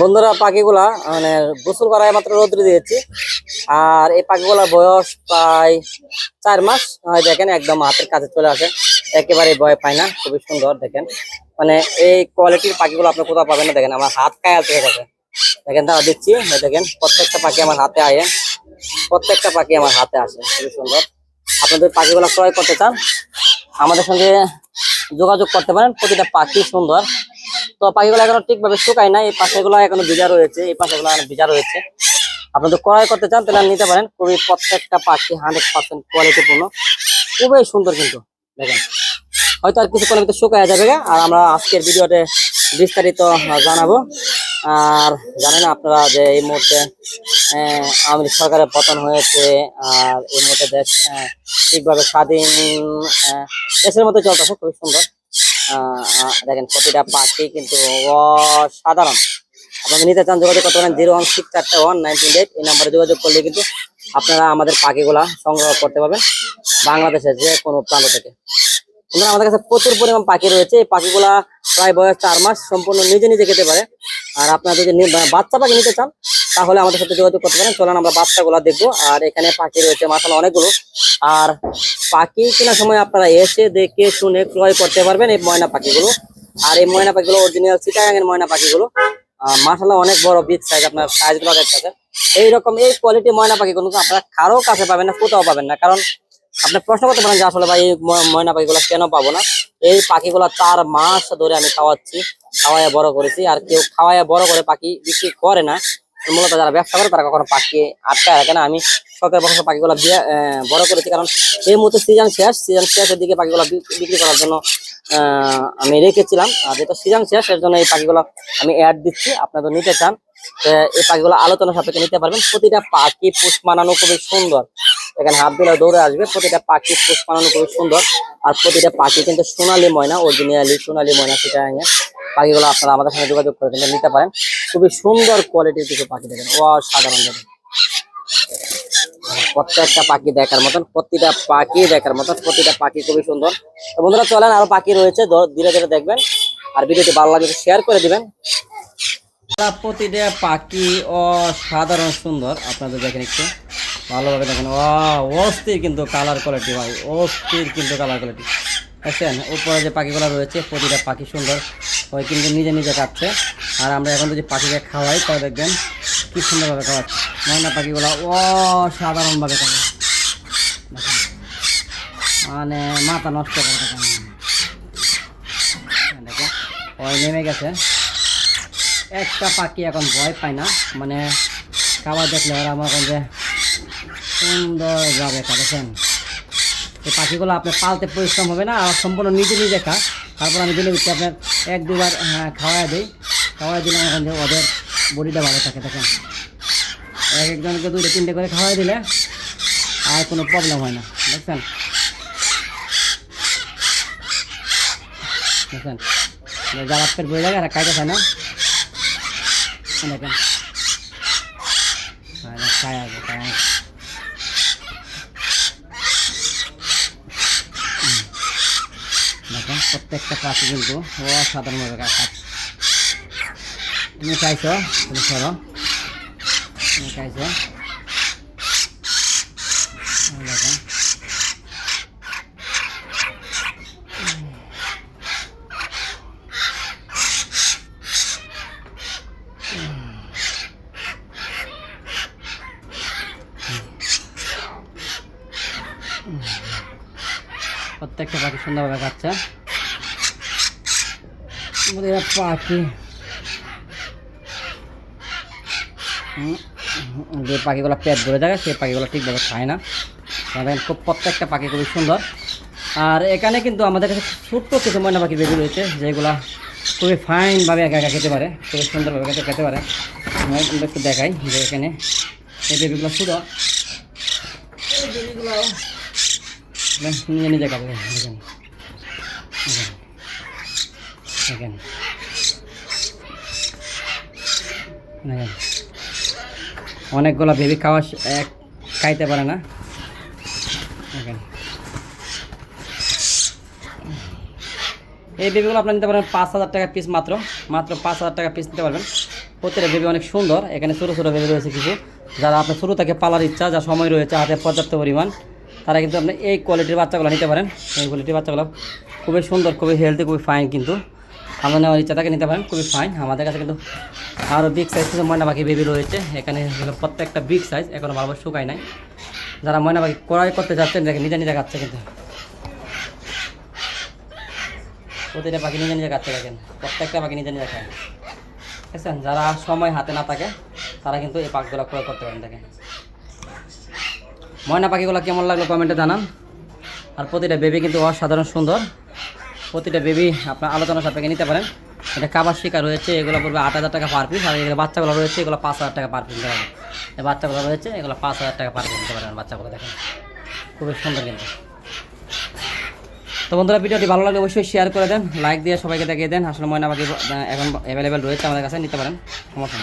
বন্ধুরা, পাখিগুলা মানে গোসল করায় মাত্র রোদ্রে দিয়েছি। আর এই পাখিগুলার বয়স প্রায় চার মাস। দেখেন, একদম হাতের কাছে চলে আসে। একেবারে ভয় পায় না, খুবই সুন্দর, দেখেন। মানে এই কোয়ালিটির পাখিগুলো আপনি কোথাও পাবেন না, দেখেন। আমার হাত কায়া থেকে গেছে। দেখেন, তারা দিচ্ছি দেখেন, প্রত্যেকটা পাখি আমার হাতে আয়ে। প্রত্যেকটা পাখি আমার হাতে আসে, খুবই সুন্দর। আপনাদের পাখিগুলো ক্রয় করতে চান, আমাদের সঙ্গে যোগাযোগ করতে পারেন। প্রতিটা পাখি সুন্দর। তো পাখিগুলো এখনও ঠিকভাবে শুকায় না এই পাশেগুলো এখনও ভিজা রয়েছে, এই পাশেগুলো এখনও ভিজা রয়েছে। আপনাদের ক্রয় করতে চান, তাহলে নিতে পারেন। খুবই প্রত্যেকটা পাখি হান্ড্রেড পার্সেন্ট কোয়ালিটিপূর্ণ খুবই সুন্দর কিন্তু, দেখেন। হয়তো আর কিছুক্ষণের ভিতরে শুকায় যাবে। আর আমরা আজকের ভিডিওতে বিস্তারিত জানাব। আর জানেন আপনারা যে এই মুহূর্তে আওয়ামী সরকারের পতন হয়েছে, আর এই মুহূর্তে দেশ ঠিকভাবে স্বাধীন দেশের মধ্যে চলতেছে, খুবই সুন্দর। দেখেন প্রতিটা পাখি কিন্তু অসাধারণ। আপনারা নিতে চান যোগাযোগ করতে পারেন জিরো ওয়ান সিক্স চারটা ওয়ান নাইনটিন এইট। এই নাম্বারে যোগাযোগ করলে কিন্তু আপনারা আমাদের পাখিগুলা সংগ্রহ করতে পারবেন বাংলাদেশের যে কোনো প্রান্ত থেকে। বন্ধুরা, আমাদের কাছে প্রচুর পরিমাণ পাখি রয়েছে। এই পাখিগুলা প্রায় বয়স চার মাস সম্পূর্ণ নিজে নিজে খেতে পারে। আর আপনারা যদি বাচ্চা পাখি নিতে চান তাহলে আমাদের সাথে যোগাযোগ করতে পারেন। চলেন আমরা বাচ্চাগুলা দেখব। আর এখানে পাখি রয়েছে মাসাল অনেকগুলো। আর পাখি কেনার সময় আপনারা এসে দেখে শুনে ক্রয় করতে পারবেন এই ময়না পাখিগুলো। আর এই ময়না পাখিগুলো অরিজিনাল চিটাগাঙের ময়না পাখিগুলো। মাসাল্লাহ অনেক বড় বিগ সাইজ আপনার সাইজগুলো দেখতেছেন। এইরকম এই কোয়ালিটি ময়না পাখিগুলো কিন্তু আপনারা কারও কাছে পাবেন না, কোথাও পাবেন না। কারণ আপনি প্রশ্ন করতে পারেন যে আসলে ভাই এই ময়না পাখিগুলো কেন পাবো না? এই পাখিগুলো চার মাস ধরে আমি খাওয়াচ্ছি, খাওয়াইয়া বড় করেছি। আর কেউ খাওয়াইয়া বড় করে পাখি বিক্রি করে না। মূলত যারা ব্যবসা করে, তারা কখনো পাখি আটকায় রাখে না। আমি শখের বছর পাখিগুলো বড় করেছি কারণ এই মুহূর্তে সিজন শেষ। সিজন শেষের দিকে পাখিগুলো বিক্রি করার জন্য আমি রেখেছিলাম। আর যেটা সিজন শেষ, এর জন্য এই পাখিগুলো আমি অ্যাড দিচ্ছি। আপনারা নিতে চান এই পাখিগুলো আলোচনা সাপেক্ষে নিতে পারবেন। প্রতিটা পাখি পুষ মানানো খুবই সুন্দর। এখানে হাত দিলে দৌড়ে আসবে, প্রতিটা পাখি পুষ মানানো খুবই সুন্দর। আর প্রতিটা পাখি কিন্তু সোনালি ময়না অরিজিনালি সোনালি ময়না সেটা পাখিগুলো আপনারা আমাদের সঙ্গে যোগাযোগ করে কিন্তু নিতে পারেন। খুবই সুন্দর কোয়ালিটির কিছু পাখি দেখেন। অসাধারণ দেখেন। প্রত্যেকটা পাখি দেখার মতন, প্রতিটা পাখি দেখার মতন, প্রতিটা পাখি খুবই সুন্দর। বন্ধুরা, চলেন, আরও পাখি রয়েছে ধীরে ধীরে দেখবেন। আর ভিডিওটি ভালো লাগলে শেয়ার করে দিবেন। প্রতিটা পাখি অসাধারণ সুন্দর। আপনাদের দেখেন একটু। ভালোভাবে দেখেন। ও অস্থির কিন্তু কালার কোয়ালিটি ভাই। অস্থির কিন্তু কালার কোয়ালিটি দেখছেন? উপরে যে পাখিগুলো রয়েছে, প্রতিটা পাখি সুন্দর। ওই কিন্তু নিজে নিজে কাটছে। আর আমরা এখন যদি পাখিকে খাওয়াই তাহলে দেখবেন কি সুন্দরভাবে খাওয়াচ্ছে। ময়না পাখিগুলো অসাধারণভাবে খাবে। মানে মাথা নষ্ট করে দেখেন দেখেন ওই নেমে গেছে। একটা পাখি এখন ভয় পায় না। মানে খাবার দেখলে ওরা আমার যে সুন্দর যাবে দেখেন। এই পাখিগুলো আপনার পালতে পরিশ্রম হবে না, আর সম্পূর্ণ নিজে নিজে খা। তারপর আমি দিলে দিচ্ছি আপনার এক দুবার হ্যাঁ, খাওয়াই দিই। খাওয়াই দিলে এখন যে ওদের বডিটা ভালো থাকে দেখেন। এক একজনকে দুটো তিনটে করে খাওয়াই দিলে আর কোনো প্রবলেম হয় না দেখছেন? দেখছেন? যারা পেট বয়ে যায় এরা খাইতে চায় না। দেখেন? আর খায় আসবে খায় আসবে। দেখেন প্রত্যেকটা পাখি কিন্তু অসাধারণভাবে খাচ্ছে তুমি খাইছো তুমি সরো। তুমি এই প্রত্যেকটা পাখি সুন্দরভাবে খাচ্ছে আমাদের এরা পাখি যে পাখিগুলো পেট ভরে থাকে সেই পাখিগুলো ঠিকভাবে খায় না। আমাদের খুব প্রত্যেকটা পাখি খুবই সুন্দর। আর এখানে কিন্তু আমাদের কাছে ছোট্ট কিছু ময়না পাখি বেবি রয়েছে যেগুলা খুবই ফাইনভাবে একা একা খেতে পারে খুবই সুন্দরভাবে খেতে খেতে পারে। আমি আমরা একটু দেখাই যে এখানে এই বেবিগুলো ছোটো এই বেবিগুলো নিজে নিজে খাবে দেখেন দেখেন অনেকগুলো বেবি খাওয়া এক খাইতে পারে না। দেখেন এই বেবিগুলো আপনি নিতে পারেন পাঁচ হাজার টাকা পিস মাত্র। মাত্র পাঁচ হাজার টাকা পিস নিতে পারবেন। প্রত্যেকটা বেবি অনেক সুন্দর। এখানে ছোটো ছোটো বেবি রয়েছে কিছু। যারা আপনার শুরু থেকে পালার ইচ্ছা, যা সময় রয়েছে, হাতে পর্যাপ্ত পরিমাণ, তারা কিন্তু আপনি এই কোয়ালিটির বাচ্চাগুলো নিতে পারেন। এই কোয়ালিটির বাচ্চাগুলো খুবই সুন্দর, খুবই হেলদি খুবই ফাইন কিন্তু। আমরা নেওয়ার ইচ্ছা থাকে নিতে পারেন, খুবই ফাইন আমাদের কাছে কিন্তু আরও বিগ সাইজ কিছু ময়না পাখি বেবি রয়েছে। এখানে প্রত্যেকটা বিগ সাইজ এখনও ভালো শুকায় নাই। যারা ময়না পাখি ক্রয় করতে যাচ্ছেন দেখেন নিজে নিজে খাচ্ছে কিন্তু। প্রতিটা পাখি নিজে নিজে খাচ্ছে দেখেন, প্রত্যেকটা পাখি নিজে নিজে খায়। বুঝছেন যারা সময় হাতে না থাকে, তারা কিন্তু এই পাখিগুলো ক্রয় করতে পারেন, দেখেন। ময়না পাখিগুলো কেমন লাগল কমেন্টে জানান। আর প্রতিটা বেবি কিন্তু অসাধারণ সুন্দর। প্রতিটা বেবি আপনার আলোচনা সাপেক্ষে নিতে পারেন। এটা কাবার শিকার রয়েছে, এগুলো পড়বে আট হাজার টাকা পার পিস আর এগুলো বাচ্চাগুলো রয়েছে, এগুলো পাঁচ হাজার টাকা পার পিস পারেন এই বাচ্চাগুলো রয়েছে, এগুলো পাঁচ হাজার টাকা পার পিস নিতে পারেন বাচ্চাগুলো, দেখেন। খুবই সুন্দর কিন্তু। তো বন্ধুরা, ভিডিওটি ভালো লাগলে অবশ্যই শেয়ার করে দেন লাইক দিয়ে সবাইকে দেখিয়ে দেন। আসলে ময়না পাখি এখন অ্যাভেলেবেল রয়েছে আমাদের কাছে, নিতে পারেন। সমস্যা